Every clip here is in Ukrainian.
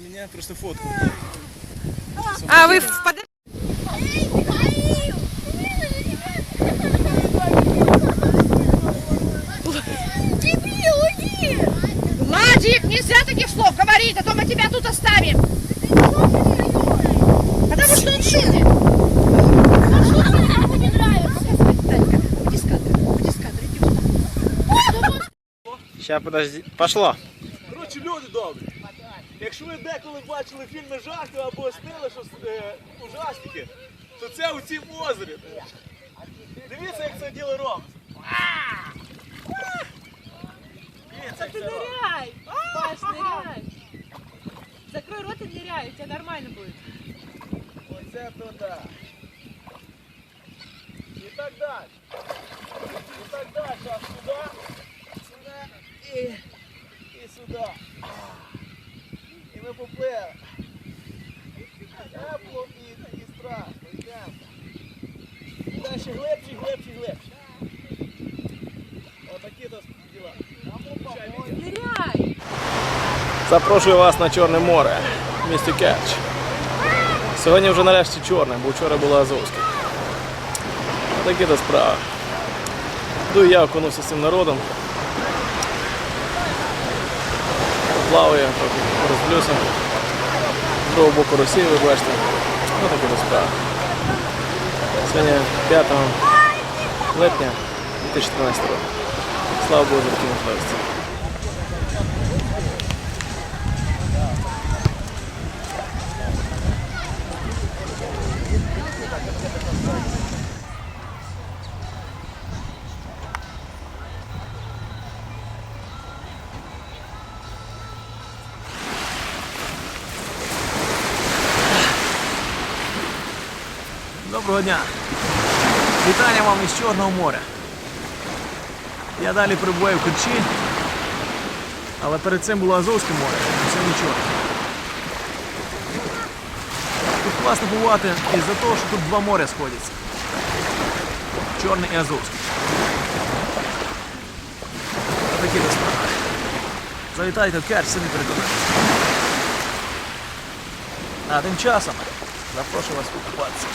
меня просто фотку. А вы в под... Владик, нельзя таких слов говорить, а то мы тебя тут оставим. Потому что он шутит. Сейчас, подожди. Пошло. Короче, люди добрые. Якщо ви деколи бачили фільми жахів або снили щось е, ужастики, то це у цім озері. Дивіться, як це діло робиться. Дивіться, як це робиться. Ныряй, Паш, ныряй. Закрой рот и ныряй, у тебя нормально будет. Оце то так. І так далі. І так далі. Аж сюди, сюди і, і сюди. Ми. Тепло і, і страшно. Йдемо. Далі глибше, глибше, глибше. Отакі то діла. Запрошую вас на Чорне море в місті Керч. Сьогодні вже нарешті чорне, бо вчора було Азовське. Такі то справи. Йду і я окунувся з цим народом. Плаваю, трохи розплюся. З другого боку Росії, ви бачите. Ну такі то справи. Сьогодні 5 липня 2014 року. Слава Богу, за такі можливості. Доброго дня. Вітання вам із Чорного моря. Я далі прибуваю в Керчі, але перед цим було Азовське море, сьогодні Чорне. Тут класно бувати із-за того, що тут два моря сходяться. Чорне і Азовське. Такі то справи. Завітайте в Керч, самі переконаєтесь. А тим часом запрошую вас покупатися.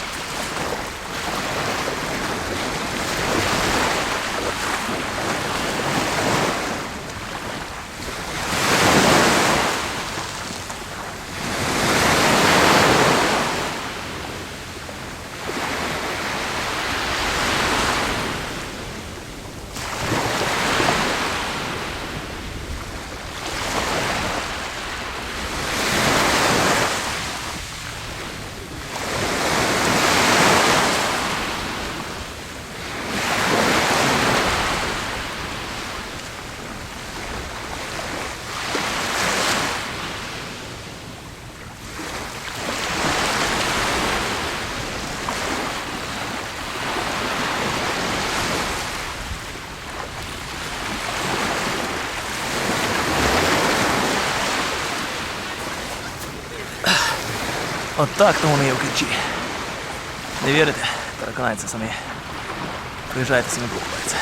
От так то вони є в Керчі. Не вірите? Переконайтеся самі. Приїжджайте самі покупайтеся.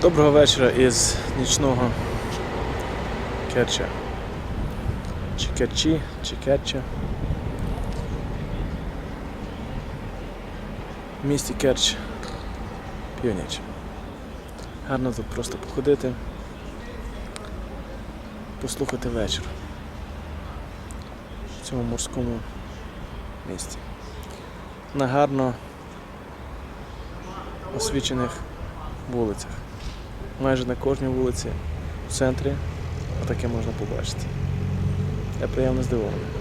Доброго вечора із нічного Керча. Чи Керчі, чи Керча. В місті Керч північ. Гарно тут просто походити, послухати вечір в цьому морському місті. На гарно освічених вулицях. Майже на кожній вулиці в центрі таке можна побачити. Я приємно здивований.